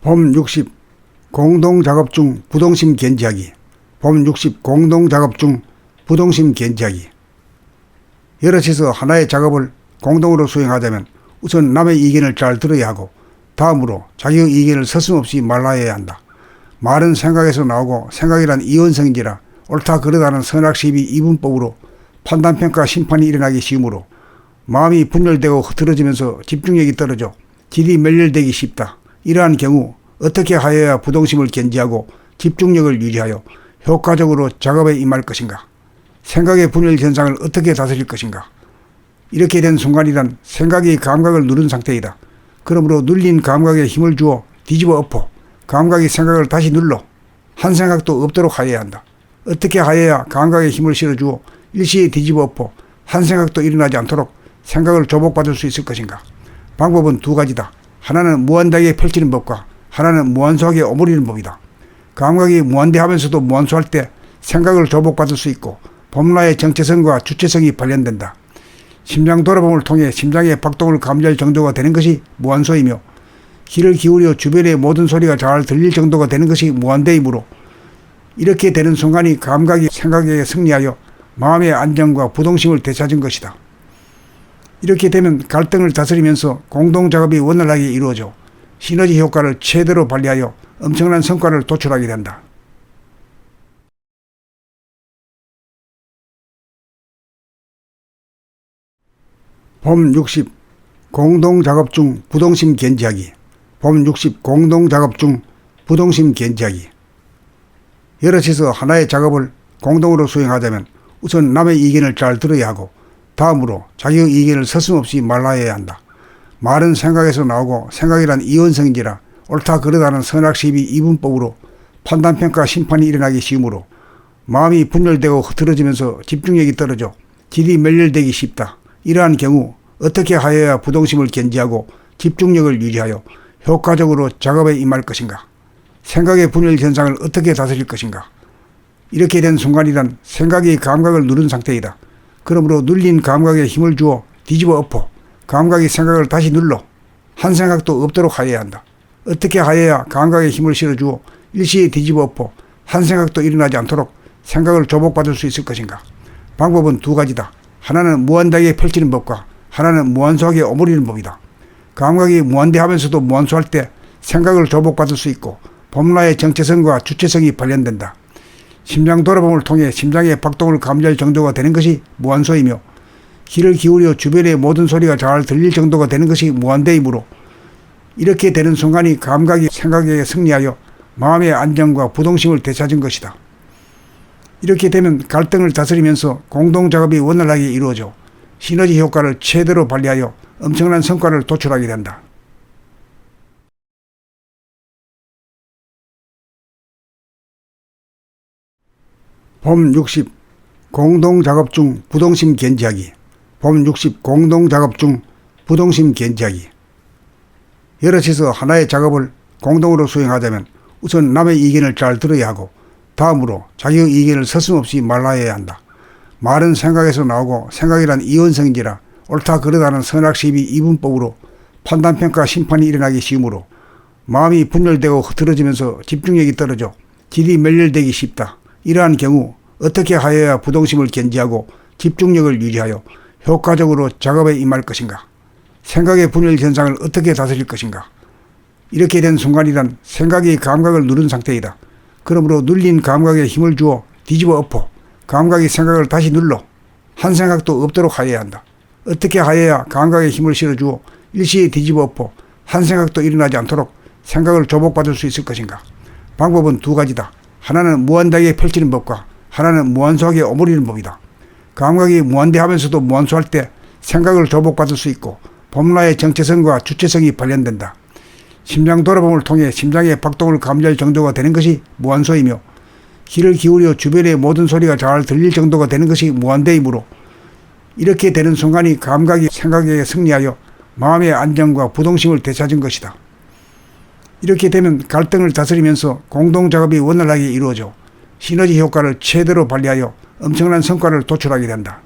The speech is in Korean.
봄 60 공동작업 중 부동심 견지하기 봄 60 공동작업 중 부동심 견지하기 여럿이서 하나의 작업을 공동으로 수행하자면 우선 남의 의견을 잘 들어야 하고 다음으로 자기의 의견을 서슴없이 말라야 한다. 말은 생각에서 나오고 생각이란 이원성인지라 옳다 그르다는 선악시비 이분법으로 판단평가 심판이 일어나기 쉬우므로 마음이 분열되고 흐트러지면서 집중력이 떨어져 질이 멸렬되기 쉽다. 이러한 경우 어떻게 하여야 부동심을 견지하고 집중력을 유지하여 효과적으로 작업에 임할 것인가? 생각의 분열 현상을 어떻게 다스릴 것인가? 이렇게 된 순간이란 생각이 감각을 누른 상태이다. 그러므로 눌린 감각에 힘을 주어 뒤집어 엎어 감각이 생각을 다시 눌러 한 생각도 없도록 하여야 한다. 어떻게 하여야 감각에 힘을 실어주어 일시에 뒤집어 엎어 한 생각도 일어나지 않도록 생각을 조복받을 수 있을 것인가? 방법은 두 가지다. 하나는 무한대하게 펼치는 법과 하나는 무한소하게 오므리는 법이다. 감각이 무한대하면서도 무한소할 때 생각을 조복받을 수 있고 범라의 정체성과 주체성이 발현된다. 심장 돌아봄을 통해 심장의 박동을 감지할 정도가 되는 것이 무한소이며 귀를 기울여 주변의 모든 소리가 잘 들릴 정도가 되는 것이 무한대이므로 이렇게 되는 순간이 감각이 생각에 승리하여 마음의 안정과 부동심을 되찾은 것이다. 이렇게 되면 갈등을 다스리면서 공동작업이 원활하게 이루어져 시너지 효과를 최대로 발휘하여 엄청난 성과를 도출하게 된다. 봄 60 공동작업 중 부동심 견지하기 봄 60 공동작업 중 부동심 견지하기 여럿이서 하나의 작업을 공동으로 수행하자면 우선 남의 의견을 잘 들어야 하고 다음으로 자기의 의견을 서슴없이 말라야 한다. 말은 생각에서 나오고 생각이란 이원성인지라 옳다 그르다는 선악 시비 이분법으로 판단 평가 심판이 일어나기 쉬우므로 마음이 분열되고 흐트러지면서 집중력이 떨어져 질이 멸렬되기 쉽다. 이러한 경우 어떻게 하여야 부동심을 견지하고 집중력을 유지하여 효과적으로 작업에 임할 것인가? 생각의 분열 현상을 어떻게 다스릴 것인가? 이렇게 된 순간이란 생각이 감각을 누른 상태이다. 그러므로 눌린 감각에 힘을 주어 뒤집어 엎어 감각이 생각을 다시 눌러 한 생각도 없도록 하여야 한다. 어떻게 하여야 감각에 힘을 실어주어 일시에 뒤집어 엎어 한 생각도 일어나지 않도록 생각을 조복받을 수 있을 것인가? 방법은 두 가지다. 하나는 무한대하게 펼치는 법과 하나는 무한소하게 오므리는 법이다. 감각이 무한대하면서도 무한소할 때 생각을 조복받을 수 있고 범라의 정체성과 주체성이 발현된다. 심장 돌아봄을 통해 심장의 박동을 감지할 정도가 되는 것이 무한소이며 귀를 기울여 주변의 모든 소리가 잘 들릴 정도가 되는 것이 무한대이므로 이렇게 되는 순간이 감각이 생각에 승리하여 마음의 안정과 부동심을 되찾은 것이다. 이렇게 되면 갈등을 다스리면서 공동작업이 원활하게 이루어져 시너지 효과를 최대로 발휘하여 엄청난 성과를 도출하게 된다. 봄 60 공동작업 중 부동심 견지하기 봄 60 공동작업 중 부동심 견지하기 여럿이서 하나의 작업을 공동으로 수행하자면 우선 남의 의견을 잘 들어야 하고 다음으로 자기의 의견을 서슴없이 말라야 한다. 말은 생각에서 나오고 생각이란 이원성인지라 옳다 그르다는 선악시비 이분법으로 판단평가 심판이 일어나기 쉬우므로 마음이 분열되고 흐트러지면서 집중력이 떨어져 질이 멸렬되기 쉽다. 이러한 경우 어떻게 하여야 부동심을 견지하고 집중력을 유지하여 효과적으로 작업에 임할 것인가? 생각의 분열 현상을 어떻게 다스릴 것인가? 이렇게 된 순간이란 생각이 감각을 누른 상태이다. 그러므로 눌린 감각에 힘을 주어 뒤집어 엎어 감각이 생각을 다시 눌러 한 생각도 없도록 하여야 한다. 어떻게 하여야 감각에 힘을 실어주어 일시에 뒤집어 엎어 한 생각도 일어나지 않도록 생각을 조복받을 수 있을 것인가? 방법은 두 가지다. 하나는 무한대하게 펼치는 법과 하나는 무한소하게 오므리는 법이다. 감각이 무한대하면서도 무한소할 때 생각을 조복받을 수 있고 범라의 정체성과 주체성이 발현된다. 심장 돌아봄을 통해 심장의 박동을 감지할 정도가 되는 것이 무한소이며 귀를 기울여 주변의 모든 소리가 잘 들릴 정도가 되는 것이 무한대이므로 이렇게 되는 순간이 감각이 생각에 승리하여 마음의 안정과 부동심을 되찾은 것이다. 이렇게 되면 갈등을 다스리면서 공동작업이 원활하게 이루어져 시너지 효과를 최대로 발휘하여 엄청난 성과를 도출하게 된다.